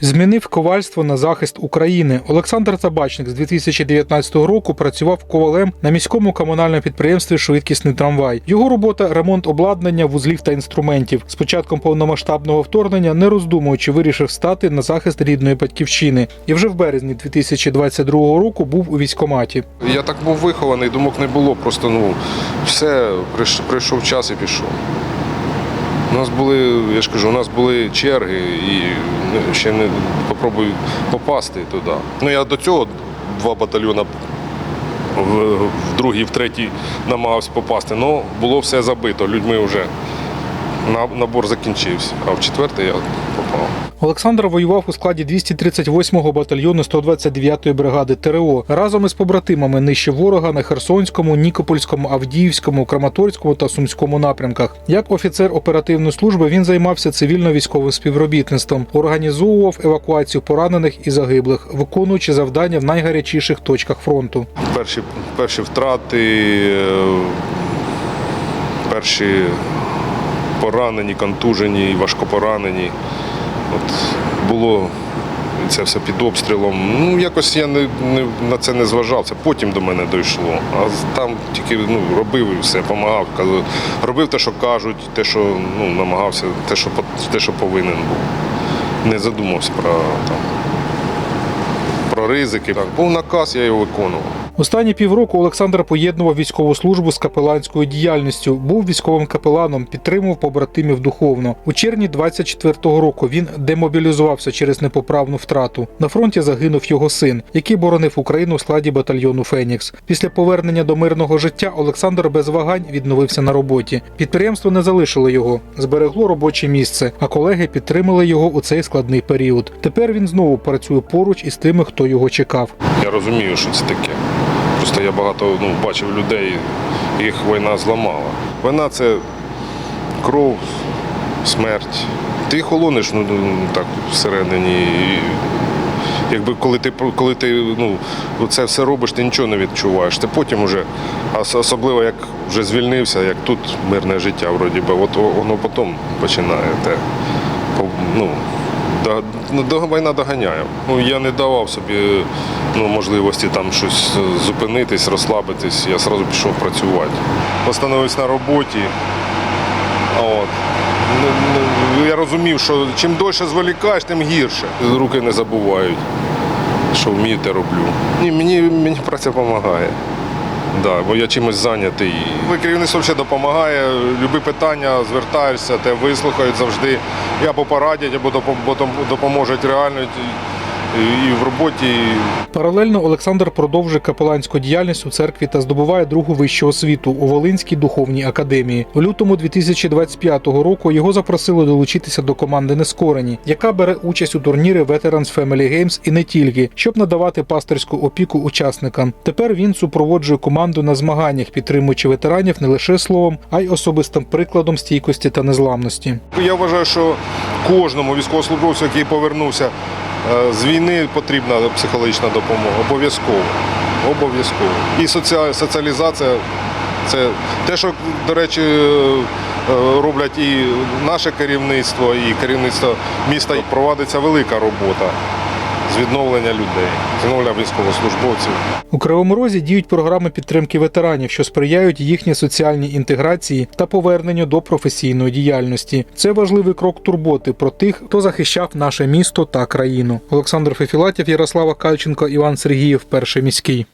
Змінив ковальство на захист України. Олександр Табачник з 2019 року працював ковалем на міському комунальному підприємстві Швидкісний трамвай. Його робота ремонт обладнання, вузлів та інструментів. З початком повномасштабного вторгнення, не роздумуючи, вирішив стати на захист рідної батьківщини. І вже в березні 2022 року був у військкоматі. Я так був вихований, думок не було. Просто ну все, прийшов час і пішов. У нас були, я ж кажу, у нас були черги і ну, ще не попробую попасти туди. Ну я до цього два батальйони в, в другий, в третій намагався попасти. але було все забито. Людьми вже на- набор закінчився. А в четвертий я попав. Олександр воював у складі 238-го батальйону 129-ї бригади ТРО разом із побратимами нижче ворога на Херсонському, Нікопольському, Авдіївському, Краматорському та Сумському напрямках. Як офіцер оперативної служби він займався цивільно-військовим співробітництвом, організовував евакуацію поранених і загиблих, виконуючи завдання в найгарячіших точках фронту. Перші, перші втрати, е, перші поранені, контужені, важкопоранені. От було це все під обстрілом. Ну, якось я не, не, на це не зважав. Це потім до мене дійшло. А там тільки ну, робив і все, допомагав. Робив те, що кажуть, те, що ну, намагався, те, що, те, що повинен був. Не задумався про, там, про ризики. Так, був наказ, я його виконував. Останні півроку Олександр поєднував військову службу з капеланською діяльністю, був військовим капеланом, підтримував побратимів духовно. У червні 24-го року він демобілізувався через непоправну втрату. На фронті загинув його син, який боронив Україну у складі батальйону Фенікс. Після повернення до мирного життя Олександр без вагань відновився на роботі. Підприємство не залишило його, зберегло робоче місце, а колеги підтримали його у цей складний період. Тепер він знову працює поруч із тими, хто його чекав. Я розумію, що це таке. Просто я багато ну, бачив людей, їх війна зламала. Війна це кров, смерть. Ти холониш ну, так всередині. І, якби коли ти коли ти ну, це все робиш, ти нічого не відчуваєш. Ти потім уже, особливо як вже звільнився, як тут мирне життя, вроді би, от воно потім починає те. Ну, війна доганяє. Ну, я не давав собі ну, можливості там щось е, зупинитись, розслабитись. Я одразу пішов працювати. Постановився на роботі. От. Ну, ну, я розумів, що чим довше зволікаєш, тим гірше. Руки не забувають, що вмію, те роблю. Ні, мені, мені праця допомагає. Да, бо я чимось зайнятий. Ви керівництво ще допомагає, любі питання звертаєшся, те вислухають завжди. Я або порадять, або допом- допоможуть реально і, в роботі. Паралельно Олександр продовжує капеланську діяльність у церкві та здобуває другу вищу освіту у Волинській духовній академії. У лютому 2025 року його запросили долучитися до команди Нескорені, яка бере участь у турнірі Veterans Family Games і не тільки, щоб надавати пастирську опіку учасникам. Тепер він супроводжує команду на змаганнях, підтримуючи ветеранів не лише словом, а й особистим прикладом стійкості та незламності. Я вважаю, що кожному військовослужбовцю, який повернувся з війни, потрібна психологічна допомога. Обов'язково. Обов'язково. І соціалізація це те, що, до речі, е, е, роблять і наше керівництво, і керівництво міста. Провадиться велика робота з відновлення людей, з відновлення військовослужбовців. У Кривому Розі діють програми підтримки ветеранів, що сприяють їхній соціальній інтеграції та поверненню до професійної діяльності. Це важливий крок турботи про тих, хто захищав наше місто та країну. Олександр Фефілатів, Ярослава Кальченко, Іван Сергіїв, перший міський.